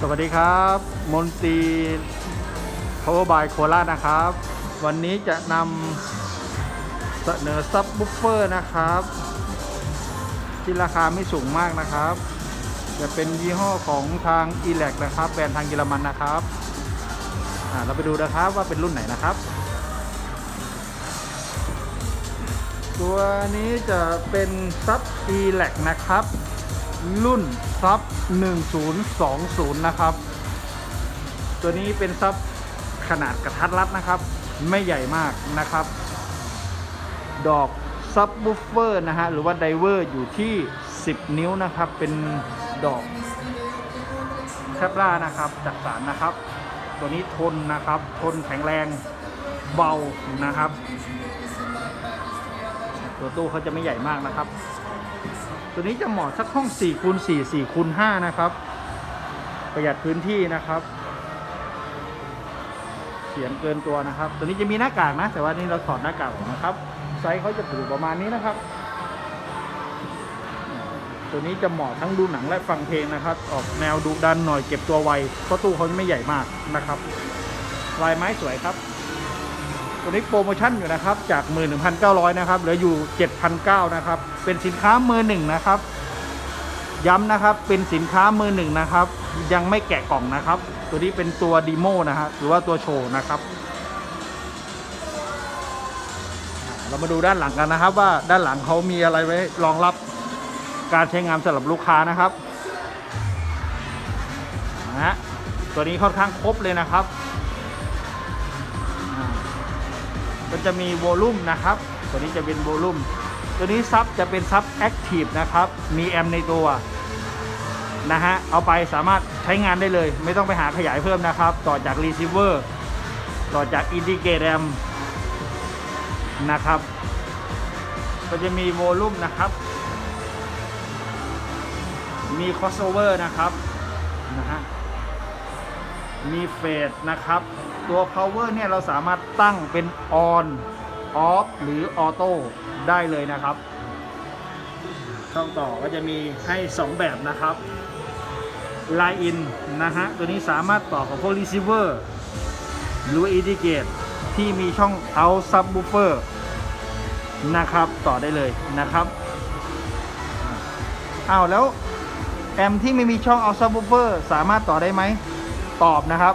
สวัสดีครับ มนตรี Power by โคราชนะครับ วันนี้จะนำเสนอซับบูฟเฟอร์นะครับ ที่ราคาไม่สูงมากนะครับ จะเป็นยี่ห้อของทาง e l a c นะครับ แบรนด์ทางเยอรมันนะครับเราไปดูนะครับว่าเป็นรุ่นไหนนะครับ ตัวนี้จะเป็นซับ e l a c นะครับ รุ่นซับ 1020 นะครับ ตัวนี้เป็นซับขนาดกระทัดรัดนะครับ ไม่ใหญ่มากนะครับ ดอกซับบูฟเฟอร์นะฮะ หรือว่าไดเวอร์อยู่ที่ 10 นิ้วนะครับ เป็นดอกแคปล่านะครับจักสารนะครับ ตัวนี้ทนนะครับ ทนแข็งแรงเบานะครับ ตัวตู้เขาจะไม่ใหญ่มากนะครับ ตัวนี้จะเหมาะสักห้อง4คูณ4 4คูณ5นะครับ ประหยัดพื้นที่นะครับเสียงเกินตัวนะครับ ตัวนี้จะมีหน้ากากนะ แต่ว่านี่เราถอดหน้ากากออกนะครับ ไซส์เขาจะอยู่ประมาณนี้นะครับ ตัวนี้จะเหมาะทั้งดูหนังและฟังเพลงนะครับ ออกแนวดุดันหน่อยเก็บตัวไวเพราะตู้เขาไม่ใหญ่มากนะครับ ลายไม้สวยครับ ตัวนี้โปรโมชั่นอยู่นะครับจาก 11,900นะครับเหลืออยู่ 7,900นะครับเป็นสินค้ามือหนึ่งนะครับย้ำนะครับเป็นสินค้ามือหนึ่งนะครับ ยังไม่แกะกล่องนะครับ ตัวนี้เป็นตัวดีโมนะฮะหรือว่าตัวโชว์นะครับ เรามาดูด้านหลังกันนะครับ ว่าด้านหลังเขามีอะไรไว้รองรับการใช้งานสำหรับลูกค้านะครับนะฮะตัวนี้ค่อนข้างครบเลยนะครับ ก็จะมีโวลูมนะครับ ตัวนี้จะเป็นโวลูมตัวนี้ซับจะเป็นซับแอคทีฟนะครับ มีแอมในตัวนะฮะ เอาไปสามารถใช้งานได้เลย ไม่ต้องไปหาขยายเพิ่มนะครับ ต่อจากรีเซิเวอร์ต่อจากอินดิเกตแอมนะครับ ก็จะมีโวลูมนะครับ มีคอสโอเวอร์นะครับนะฮะ มีเฟสนะครับ ตัว power เนี่ยเราสามารถตั้งเป็น on off หรือ auto ได้เลยนะครับ ช่องต่อก็จะมีให้ 2 แบบนะครับ line in นะฮะ ตัวนี้สามารถต่อกับพวก receiver หรือ indicate ที่มีช่อง out subwoofer นะครับ ต่อได้เลยนะครับอ้าวแล้วแอมที่ไม่มีช่อง out subwoofer สามารถต่อได้ไหม ตอบนะครับ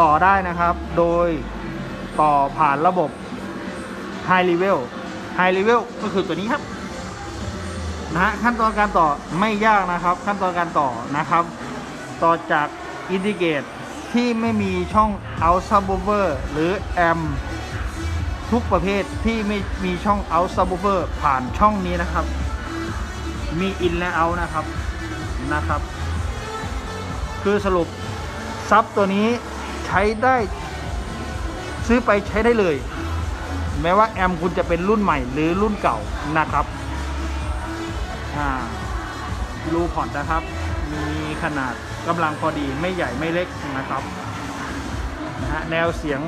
ต่อได้นะครับ โดยต่อผ่านระบบ High Level High Level ก็คือตัวนี้ครับนะฮะขั้นตอนการต่อไม่ยากนะครับ ขั้นตอนการต่อนะครับ ต่อจาก Indicate ที่ไม่มีช่อง Out Subwoofer หรือ Amp ทุกประเภทที่ไม่มีช่อง Out Subwoofer ผ่านช่องนี้นะครับ มี In และ Out นะครับนะครับ คือสรุปซับตัวนี้ ช้ได้ซื้อไปใช้ได้เลย แม้ว่าแอมคุณจะเป็นรุ่นใหม่หรือรุ่นเก่านะครับอ่ารูพอร์ตนะครับ มีขนาดกำลังพอดีไม่ใหญ่ไม่เล็กนะครับนะฮะแนวเสียง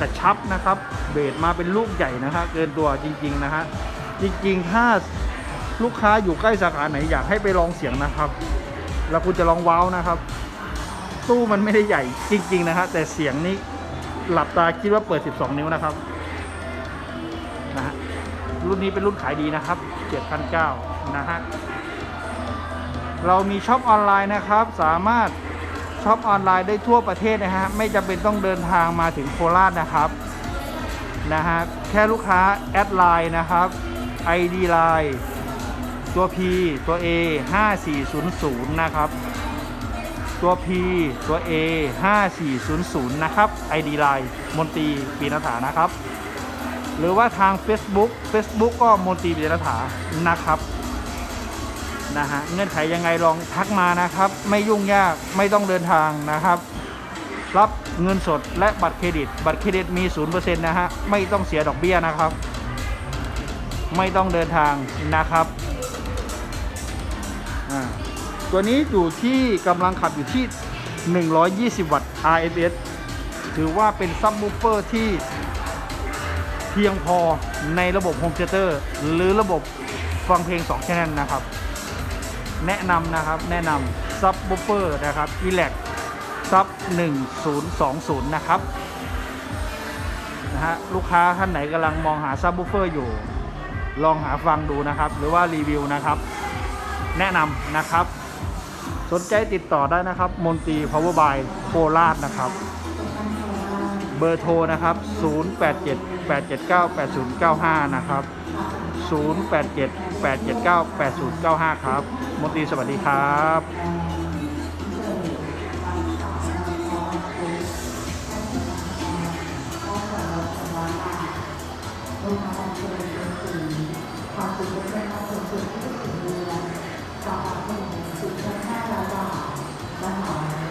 กระชับนะครับ เบสมาเป็นลูกใหญ่นะฮะเกินตัวจริง ๆ นะฮะจริง ๆ ถ้าลูกค้าอยู่ใกล้สาขาไหนอยากให้ไปลองเสียงนะครับ แล้วคุณจะลองว้าวนะครับ ตู้มันไม่ได้ใหญ่จริง ๆ นะฮะแต่เสียงนี้หลับตาคิดว่าเปิด 12 นิ้วนะครับนะฮะรุ่นนี้เป็นรุ่นขายดีนะครับ7,900นะฮะเรามีช็อปออนไลน์นะครับ สามารถช็อปออนไลน์ได้ทั่วประเทศนะฮะไม่จำเป็นต้องเดินทางมาถึงโคราชนะครับนะฮะแค่ลูกค้าแอดไลน์นะครับ ID ไลน์ตัว P ตัว A 5400 นะครับ ตัว P ตัว A 5400 นะครับ ID Line มนตรีปีนถานะครับ หรือว่าทาง Facebook Facebook ก็มนตรีปีนถานะครับนะฮะเงื่อนไขยังไงลองทักมานะครับ ไม่ยุ่งยากไม่ต้องเดินทางนะครับ รับเงินสดและบัตรเครดิต บัตรเครดิตมี 0%นะฮะไม่ต้องเสียดอกเบี้ยนะครับ ไม่ต้องเดินทางนะครับอ่า ตัวนี้อยู่ที่กำลังขับอยู่ที่ 120 วัตต์ RMS ถือว่าเป็นซับ w ูเฟอร์ที่เพียงพอในระบบ Home Theater หรือระบบฟังเพลง2 Channel นะครับ แนะนำนะครับแนะนำซับบูเฟอร์นะครับอีแลกซับ 1020 นะครับนะฮะลูกค้าท่านไหนกำลังมองหาซับบูเฟอร์อยู่ ลองหาฟังดูนะครับ หรือว่ารีวิวนะครับ แนะนำนะครับ สนใจติดต่อได้นะครับ มนตรีวอร์บายโคราชนะครับ เบอร์โทรนะครับ 0878798095 นะครับ 0878798095 ครับ มนตรีสวัสดีครับความสุขไ安